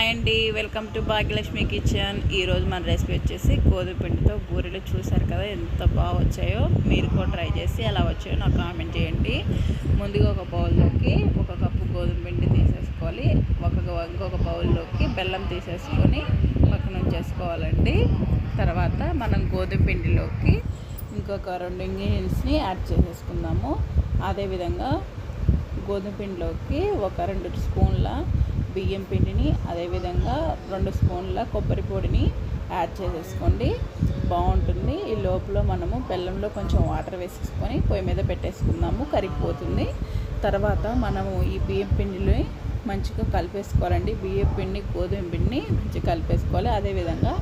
Hi అండి. Welcome to Bhagyalakshmi kitchen. ఈరోజు మన రెసిపీ వచ్చేసి గోధుమ పిండితో బూరెలు చూసారు కదా ఎంత బాగా వచ్చాయో మీరు కూడా ట్రై చేసి ఎలా వచ్చాయో నాకు కామెంట్ చేయండి. ముందుగా ఒక బౌల్లోకి ఒక కప్పు గోధుమ పిండి తీసేసుకోవాలి. ఒక ఇంకొక బౌల్లోకి బెల్లం తీసేసుకొని పక్కన ఉంచేసుకోవాలండి. తర్వాత మనం గోధుమ పిండిలోకి ఇంకొక రెండు ఇంగ్రీడియంట్స్ని యాడ్ చేసేసుకుందాము. అదేవిధంగా గోధుమ పిండిలోకి ఒక రెండు స్పూన్ల బియ్యం పిండిని అదేవిధంగా రెండు స్పూన్ల కొబ్బరి పొడిని యాడ్ చేసేసుకోండి. బాగుంటుంది. ఈ లోపల మనము బెల్లంలో కొంచెం వాటర్ వేసేసుకొని పొయ్యి మీద పెట్టేసుకుందాము. కరిగిపోతుంది. తర్వాత మనము ఈ బియ్యం పిండిని మంచిగా కలిపేసుకోవాలండి. బియ్యం పిండి గోధుమ పిండిని మంచిగా కలిపేసుకోవాలి. అదేవిధంగా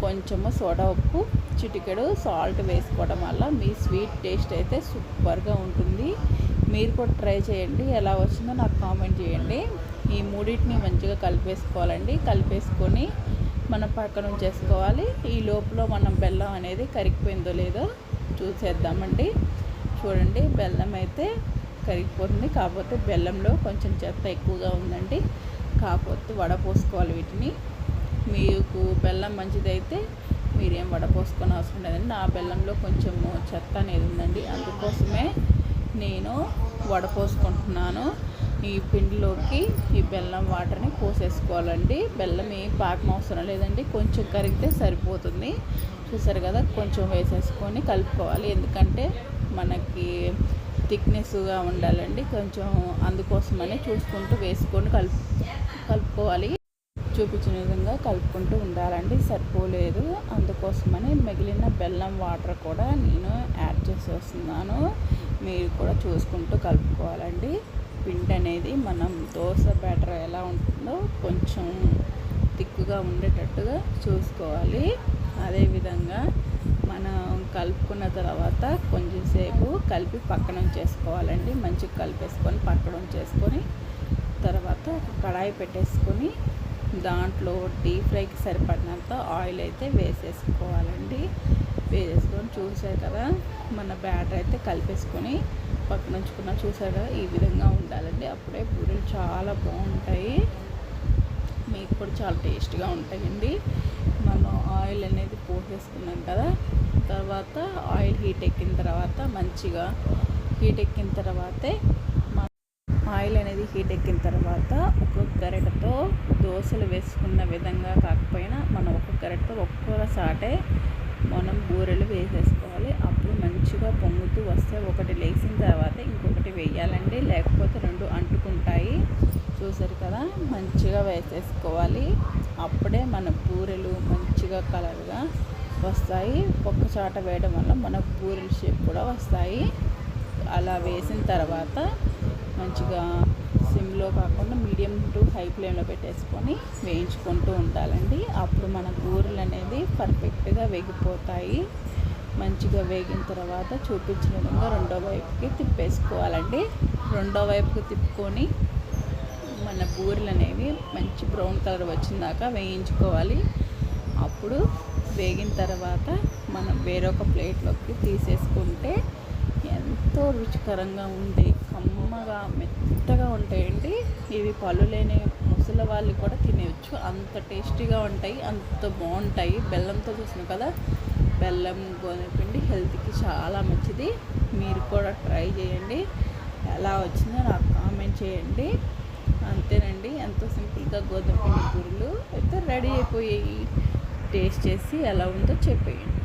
కొంచెము సోడా ఉప్పు చిటికెడు సాల్ట్ వేసుకోవడం వల్ల మీ స్వీట్ టేస్ట్ అయితే సూపర్గా ఉంటుంది. మీరు కూడా ట్రై చేయండి. ఎలా వచ్చిందో నాకు కామెంట్ చేయండి. ఈ మూడింటిని మంచిగా కలిపేసుకోవాలండి. కలిపేసుకొని మనం పక్కన ఉంచేసుకోవాలి. ఈ లోపల మనం బెల్లం అనేది కరిగిపోయిందో లేదో చూసేద్దామండి. చూడండి బెల్లం అయితే కరిగిపోతుంది. కాకపోతే బెల్లంలో కొంచెం చెత్త ఎక్కువగా ఉందండి. కాకపోతే వడపోసుకోవాలి వీటిని. మీకు బెల్లం మంచిదైతే మీరేం వడపోసుకొని అవసరం లేదండి. నా బెల్లంలో కొంచెం చెత్త అనేది ఉందండి. అందుకోసమే నేను వడపోసుకుంటున్నాను ఈ పిండిలోకి ఈ బెల్లం వాటర్ని పోసేసుకోవాలండి. బెల్లం ఏం పాకం అవసరం లేదండి. కొంచెం కరిగితే సరిపోతుంది. చూసారు కదా కొంచెం వేసేసుకొని కలుపుకోవాలి. ఎందుకంటే మనకి థిక్నెస్గా ఉండాలండి. కొంచెం అందుకోసమని చూసుకుంటూ వేసుకొని కలుపు కలుపుకోవాలి. చూపించిన విధంగా కలుపుకుంటూ ఉండాలండి. సరిపోలేదు. అందుకోసమని మిగిలిన బెల్లం వాటర్ కూడా నేను యాడ్ చేసేస్తున్నాను. మీరు కూడా చూసుకుంటూ కలుపుకోవాలండి. పిండి అనేది మనం దోశ బ్యాటర్ ఎలా ఉంటుందో కొంచెం తిక్కుగా ఉండేటట్టుగా చూసుకోవాలి. అదేవిధంగా మనం కలుపుకున్న తర్వాత కొంచెంసేపు కలిపి పక్కన ఉంచేసుకోవాలండి మంచిగా కలిపేసుకొని పక్కన ఉంచేసుకొని తర్వాత కడాయి పెట్టేసుకొని దాంట్లో డీప్ ఫ్రైకి సరిపడినంత ఆయిల్ అయితే వేసేసుకోవాలండి. వేసేసుకొని చూసారు కదా మన బ్యాటర్ అయితే కలిపేసుకొని పక్కన ఉంచుకున్న చూసారు? కదా ఈ విధంగా ఉండాలండి. అప్పుడే పూరీలు చాలా బాగుంటాయి. మీకు కూడా చాలా టేస్ట్గా ఉంటాయండి. మనం ఆయిల్ అనేది పోసేసుకున్నాం కదా తర్వాత ఆయిల్ హీట్ ఎక్కిన తర్వాత మంచిగా హీట్ ఎక్కిన తర్వాతే ఆయిల్ అనేది హీట్ ఎక్కిన తర్వాత ఒక్కొక్క గరిటతో దోశలు వేసుకున్న విధంగా కాకపోయినా మనం ఒక్కొక్క గరిటతో ఒక్కొక్కసాటే మనం బూరెలు వేసేసుకోవాలి. అప్పుడు మంచిగా పొంగుతూ వస్తే ఒకటి లేచిన తర్వాత ఇంకొకటి వేయాలండి. లేకపోతే రెండు అంటుకుంటాయి. చూసారు కదా? మంచిగా వేసేసుకోవాలి. అప్పుడే మన బూరెలు మంచిగా కలర్గా వస్తాయి. ఒక్క చాట వేయడం వల్ల మన బూరెల షేప్ కూడా వస్తాయి. అలా వేసిన తర్వాత మంచిగా సిమ్లో కాకుండా మీడియం టు హై ఫ్లేమ్లో పెట్టేసుకొని వేయించుకుంటూ ఉండాలండి. అప్పుడు మన కూరలు అనేది పర్ఫెక్ట్గా వేగిపోతాయి. మంచిగా వేగిన తర్వాత చూపించిన విధంగా రెండో వైపుకి తిప్పేసుకోవాలండి. రెండో వైపుకి తిప్పుకొని మన బూరెలు అనేవి మంచి బ్రౌన్ కలర్ వచ్చిందాక వేయించుకోవాలి. అప్పుడు వేగిన తర్వాత మనం వేరొక ప్లేట్లోకి తీసేసుకుంటే ఎంతో రుచికరంగా ఉంది కమ్మగా మెత్తగా ఉంటాయండి. ఇవి పళ్ళు లేని ముసలి వాళ్ళు కూడా తినేయచ్చు. అంత టేస్టీగా ఉంటాయి అంత బాగుంటాయి. బెల్లంతో చూసిన కదా బెల్లం గోధుమ పిండి హెల్త్కి చాలా మంచిది. మీరు కూడా ట్రై చేయండి. ఎలా వచ్చిందో నాకు కామెంట్ చేయండి. అంతేనండి. ఎంతో సింపుల్గా గోధుమ పిండి అయితే రెడీ అయిపోయాయి. టేస్ట్ చేసి ఎలా ఉందో చెప్పేయండి.